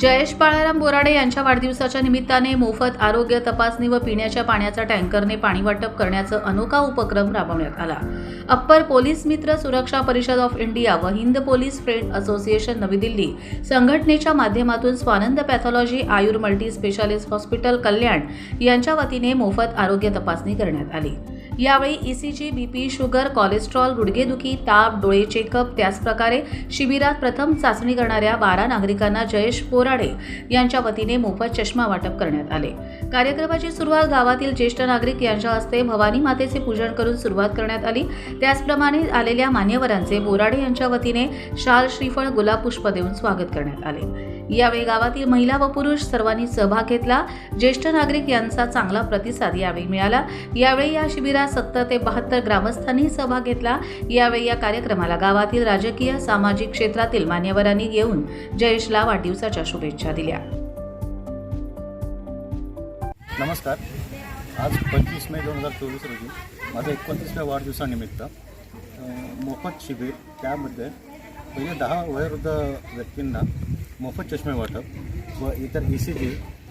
जयेश बाळाराम बोराडे यांच्या वाढदिवसाच्या निमित्ताने मोफत आरोग्य तपासणी व पिण्याच्या पाण्याचा टँकरने पाणी वाटप करण्याचा अनोखा उपक्रम राबवण्यात आला. अप्पर पोलीस मित्र सुरक्षा परिषद ऑफ इंडिया व हिंद पोलीस फ्रेंड असोसिएशन नवी दिल्ली संघटनेच्या माध्यमातून Swanand pathology Ayur multi specialist hospital Kalyan यांच्या वतीने मोफत आरोग्य तपासणी करण्यात आली. यावेळी ईसीजी बीपी शुगर कोलेस्ट्रॉल गुडघेदुखी ताप डोळे चेकअप त्याचप्रकारे शिबिरात प्रथम चाचणी करणाऱ्या बारा नागरिकांना जयेश बोराडे यांच्या वतीने मोफत चष्मा वाटप करण्यात आले. कार्यक्रमाची सुरुवात गावातील ज्येष्ठ नागरिक यांच्या हस्ते भवानी मातेचे पूजन करून सुरुवात करण्यात आली. त्याचप्रमाणे आलेल्या मान्यवरांचे बोराडे यांच्या वतीने शाल श्रीफळ गुलाब पुष्प देऊन स्वागत करण्यात आले. यावेळी गावातील महिला व पुरुष सर्वांनी सहभाग घेतला. ज्येष्ठ नागरिक यांचा चांगला प्रतिसाद यावेळी मिळाला. यावेळी या शिबिरात सत्तर ते बहात्तर ग्रामस्थांनी सहभाग घेतला. यावेळी या कार्यक्रमाला गावातील राजकीय सामाजिक क्षेत्रातील मान्यवरांनी येऊन जयेशला वाढदिवसाच्या शुभेच्छा दिल्या. नमस्कार. आज पंचवीस मे दोन हजार चोवीस रोजी माझ्या एकोणतीसव्या वाढदिवसानिमित्त मोफत शिबिर त्यामध्ये पहिले दहा वयोवृद्ध व्यक्तींना मोफत चष्मे वाटप व इतर ई सी जी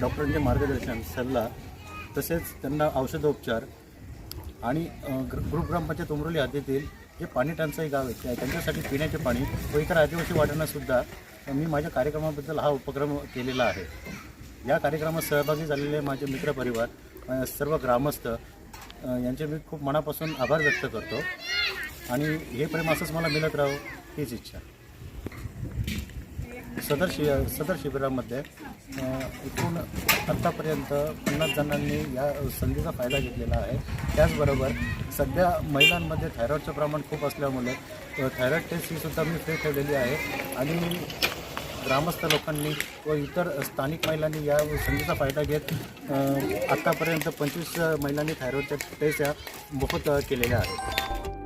डॉक्टरांचे मार्गदर्शन सल्ला तसेच त्यांना औषधोपचार आणि ग्र ग्रुप ग्रामपंचायत उमरोली हद्दीतील जे पाणी टंचाई गाव आहेत त्यांच्यासाठी पिण्याचे पाणी व इतर आदिवासी वाटांनासुद्धा मी माझ्या कार्यक्रमाबद्दल हा उपक्रम केलेला आहे. या कार्यक्रमात सहभागी झालेले माझे मित्रपरिवार सर्व ग्रामस्थ यांचे मी खूप मनापासून आभार व्यक्त करतो. आणि हे प्रेम असंच मला मिळत राहो हीच इच्छा. सदर शि सदर शिबिरामध्ये एकूण आत्तापर्यंत पन्नास जणांनी या संधीचा फायदा घेतलेला आहे. त्याचबरोबर सध्या महिलांमध्ये थायरॉईडचं प्रमाण खूप असल्यामुळे थायरॉईड टेस्ट ही सुद्धा मी फ्री ठेवलेली आहे. आणि ग्रामस्थ लोकांनी व इतर स्थानिक महिलांनी या संधीचा फायदा घेत आत्तापर्यंत पंचवीस महिलांनी थायरॉईडच्या टेस्ट या मोफत केलेल्या आहेत.